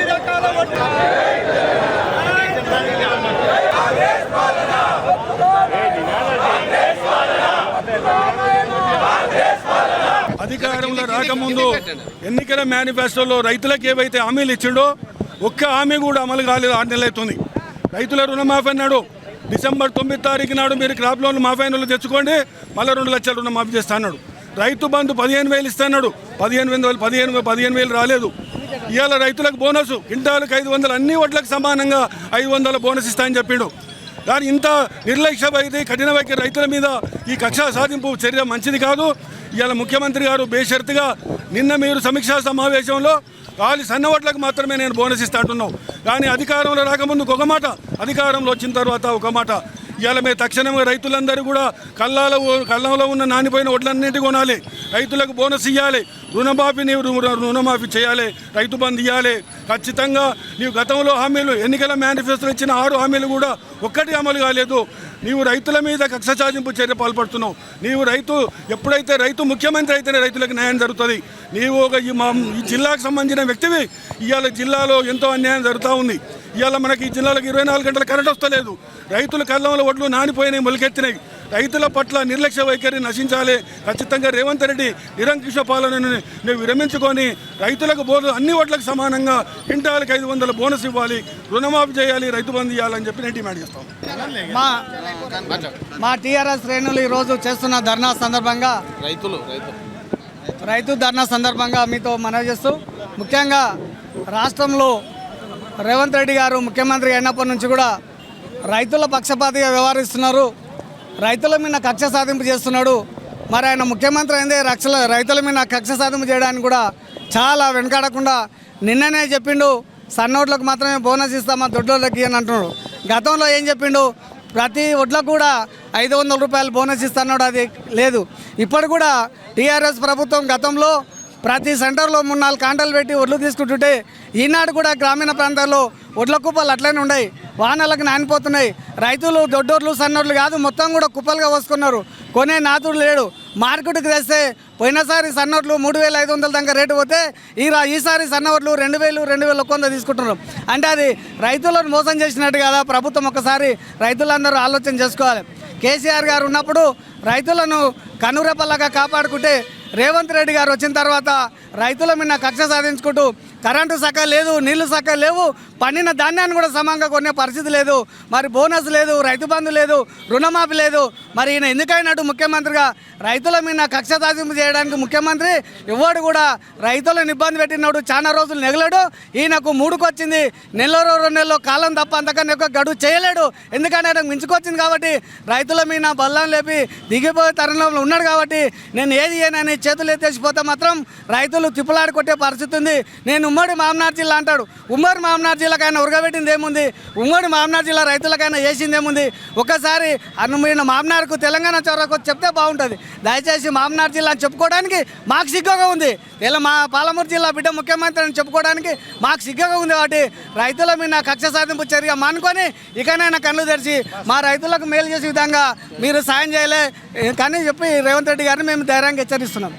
అన్ని రకాల అధికారంలో రాకముందు ఎన్నికల మేనిఫెస్టోలో రైతులకు ఏవైతే హామీలు ఇచ్చిండో ఒక్క హామీ కూడా అమలు కాలేదు ఆరు నెలలు అవుతుంది. రైతుల రుణమాఫీ అన్నాడు. డిసెంబర్ తొమ్మిది తారీఖు నాడు మీరు క్రాప్ లోన్లు మాఫీ అయిన తెచ్చుకోండి మళ్ళీ రెండు లక్షల రుణమాఫీ చేస్తా అన్నాడు. రైతు బంధు పదిహేను వేలు ఇస్తాడు పదిహేను వేలు పదిహేను పదిహేను వేలు రాలేదు. ఇవాళ రైతులకు బోనస్ క్వింటాలకు ఐదు వందలు అన్ని వడ్లకు సమానంగా ఐదు వందల బోనస్ ఇస్తాయని చెప్పిండు. కానీ ఇంత నిర్లక్ష్యమైతే కఠిన రైతుల మీద ఈ కక్ష సాధింపు చర్య మంచిది కాదు. ఇవాళ ముఖ్యమంత్రి గారు బేషరతుగా నిన్న మీరు సమీక్షా సమావేశంలో ఖాళీ సన్నవట్లకు మాత్రమే నేను బోనస్ ఇస్తా అంటున్నావు కానీ అధికారంలో రాకముందు ఒక మాట అధికారంలో వచ్చిన తర్వాత ఒక మాట. ఇవాళ మేము తక్షణమే రైతులందరూ కూడా కళ్ళాలో కళ్ళంలో ఉన్న నానిపోయిన వడ్లన్నింటి కొనాలి. రైతులకు బోనస్ ఇవ్వాలి రుణమాఫీని రుణమాఫీ చేయాలి. రైతు బంధు ఇవ్వాలి ఖచ్చితంగా నీవు గతంలో హామీలు ఎన్నికల మేనిఫెస్టో ఇచ్చిన ఆరు హామీలు కూడా ఒక్కటి అమలు కాలేదు. నీవు రైతుల మీద కక్ష సాధింపు చర్య పాల్పడుతున్నావు. నీవు రైతు ఎప్పుడైతే రైతు ముఖ్యమంత్రి అయితేనే రైతులకు న్యాయం జరుగుతుంది. నీవు ఒక ఈ మా ఈ జిల్లాకు సంబంధించిన వ్యక్తివి. ఇవాళ జిల్లాలో ఎంతో అన్యాయం జరుగుతూ ఉంది. ఇవాళ మనకి ఈ జిల్లాలకు ఇరవై నాలుగు గంటల కరెంట్ వస్తలేదు. రైతుల కళ్ళంలో ఒడ్లు నానిపోయినాయి మొలకెత్తినాయి. రైతుల పట్ల నిర్లక్ష్య వైఖరి నశించాలి. ఖచ్చితంగా రేవంత్ రెడ్డి నిరంకుశ పాలనను నువ్వు విరమించుకొని రైతులకు బోను అన్ని ఓట్లకు సమానంగా క్వింటాలకు ఐదు వందల బోనస్ ఇవ్వాలి. రుణమాఫీ చేయాలి రైతు బంధు ఇవ్వాలని చెప్పి నేను డిమాండ్ చేస్తాం మా మా టీఆర్ఎస్ శ్రేణులు ఈరోజు చేస్తున్న ధర్నా సందర్భంగా రైతులు రైతులు రైతు ధర్నా సందర్భంగా మీతో మనవి చేస్తూ ముఖ్యంగా రాష్ట్రంలో రేవంత్ రెడ్డి గారు ముఖ్యమంత్రి అయినప్పటి నుంచి కూడా రైతుల పక్షపాతిగా వ్యవహరిస్తున్నారు. రైతుల మీద కక్ష సాధింపు చేస్తున్నాడు. మరి ఆయన ముఖ్యమంత్రి అయిందే రక్షల రైతుల మీద కక్ష సాధింపు చేయడానికి కూడా చాలా వెనకాడకుండా నిన్ననే చెప్పిండు సన్నోట్లకు మాత్రమే బోనస్ ఇస్తామా దొడ్లోళ్ళకి అని అంటున్నాడు. గతంలో ఏం చెప్పిండు ప్రతి ఒడ్లకు కూడా ఐదు వందల రూపాయలు బోనస్ ఇస్తున్నాడు అది లేదు. ఇప్పుడు కూడా టీఆర్ఎస్ ప్రభుత్వం గతంలో ప్రతి సెంటర్లో మూడు నాలుగు కాంటలు పెట్టి ఒడ్లు తీసుకుంటుంటే ఈనాడు కూడా గ్రామీణ ప్రాంతాల్లో ఒడ్ల కుప్పలు అట్లనే ఉన్నాయి. వాహనాలకు నానిపోతున్నాయి. రైతులు దొడ్డోర్లు సన్నోర్లు కాదు మొత్తం కూడా కుప్పలుగా వస్తున్నారు కొనే నాతుడు లేడు. మార్కెట్కి తెస్తే పోయినసారి సన్నోట్లు మూడు వేల ఐదు వందల దాకా రేటు పోతే ఈ ఈసారి సన్నోట్లు రెండు వేలు రెండు వేల ఒక్క వంద తీసుకుంటున్నారు. అంటే అది రైతులను మోసం చేసినట్టు కదా ప్రభుత్వం ఒకసారి రైతులందరూ ఆలోచన చేసుకోవాలి. కేసీఆర్ గారు ఉన్నప్పుడు రైతులను కనురెప్పలాగా కాపాడుకుంటే రేవంత్ రెడ్డి గారు వచ్చిన తర్వాత రైతుల మీద కక్ష సాధించుకుంటూ కరెంటు సక్క లేదు నీళ్ళు సక్క లేవు పండిన ధాన్యాన్ని కూడా సమంగా కొనే పరిస్థితి లేదు. మరి బోనస్ లేదు రైతు బంధు లేదు రుణమాఫీ లేదు. మరి ఈయన ఎందుకైనట్టు ముఖ్యమంత్రిగా? రైతుల మీద కక్ష సాధింపు చేయడానికి ముఖ్యమంత్రి ఎవడు కూడా. రైతులను ఇబ్బంది పెట్టినప్పుడు చాలా రోజులు నెగలేడు. ఈయనకు మూడుకొచ్చింది. నెలలో రెండు నెలలో కాలం తప్ప అంతకన్నా ఎక్కువ గడువు చేయలేడు. ఎందుకంటే ఆయనకు మించుకొచ్చింది కాబట్టి? రైతుల మీద బల్లం లేపి దిగిపోయే తరుణంలో ఉన్నాడు కాబట్టి. నేను ఏది చేయనని చేతులు ఎత్తేసిపోతే మాత్రం రైతులు తిప్పులాడి కొట్టే పరిస్థితి ఉంది. నేను ఉమ్మడి మామనార్ జిల్లా అంటాడు. ఉమ్మడి మామనార్ జిల్లాకైనా ఉరగబెట్టింది ఏముంది? ఉమ్మడి మామనార్ జిల్లా రైతులకైనా వేసింది ఏముంది? ఒకసారి అనుమైన మామనార్కు తెలంగాణ చౌరకు చెప్తే బాగుంటుంది. దయచేసి మామనార్ జిల్లా అని చెప్పుకోవడానికి మాకు సిగ్గుగా ఉంది. ఇలా మా పాలమూరు జిల్లా బిడ్డ ముఖ్యమంత్రి అని చెప్పుకోవడానికి మాకు సిగ్గుగా ఉంది కాబట్టి రైతుల మీద కక్ష సాధింపు చర్య మానుకొని ఇకనైనా కళ్ళు తెరిచి మా రైతులకు మేలు చేసే విధంగా మీరు సాయం చేయలే కానీ చెప్పి రేవంత్ రెడ్డి గారిని మేము ధైర్యంగా హెచ్చరిస్తున్నాం.